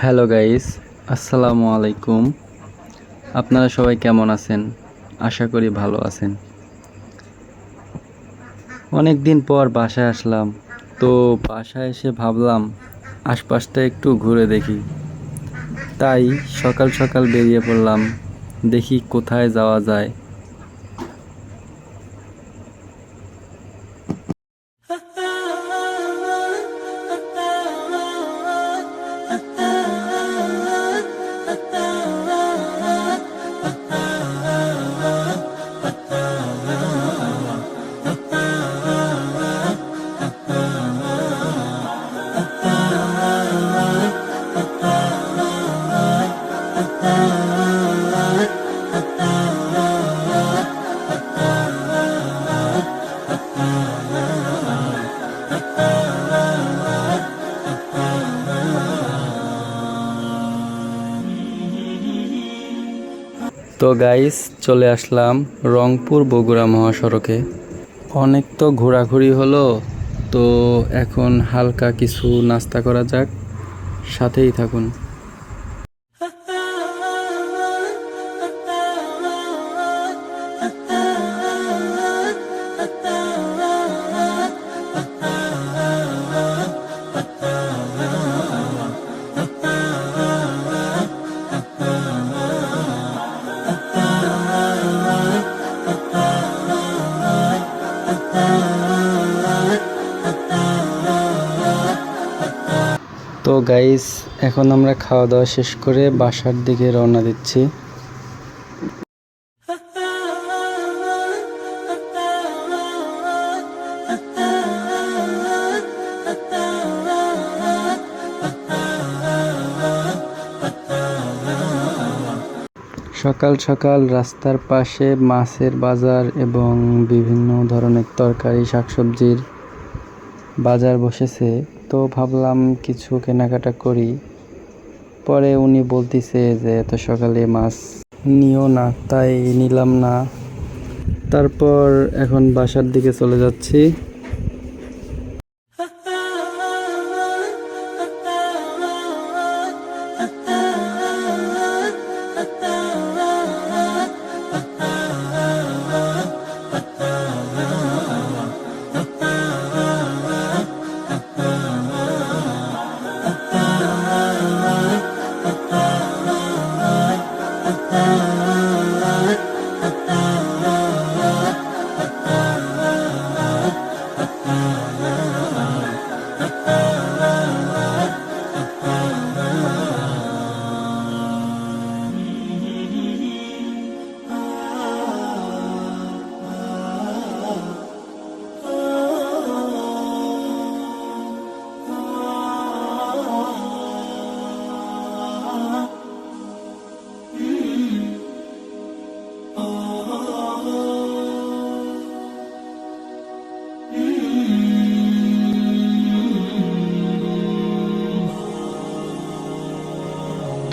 Hello guys, আসসালামু আলাইকুম। আপনারা সবাই কেমন আছেন? আশা করি ভালো আছেন। অনেক দিন পর বাসায় আসলাম। তো বাসায় এসে ভাবলাম, আশপাশটা একটু ঘুরে দেখি। তাই সকাল সকাল বেরিয়ে পড়লাম। দেখি কোথায় যাওয়া যায়। তো গাইস চলে আসলাম রংপুর বগুড়া মহাসড়কে। অনেক তো ঘোরাঘুরি হলো, তো এখন হালকা কিছু নাস্তা করা যাক, সাথেই থাকুন। তো গাইস এখন আমরা খাওয়া দাওয়া শেষ করে বাসার দিকে রওনা দিচ্ছি। সকাল সকাল রাস্তার পাশে মাছের বাজার এবং বিভিন্ন ধরনের তরকারি, শাকসবজির বাজার বসেছে। তো ভাবলাম কিছু কেনাকাটা করি। পরে উনি বলতেছে যে, এত সকালে মাছ নিও না, তাই নিলাম না। তারপর এখন বাসার দিকে চলে যাচ্ছি।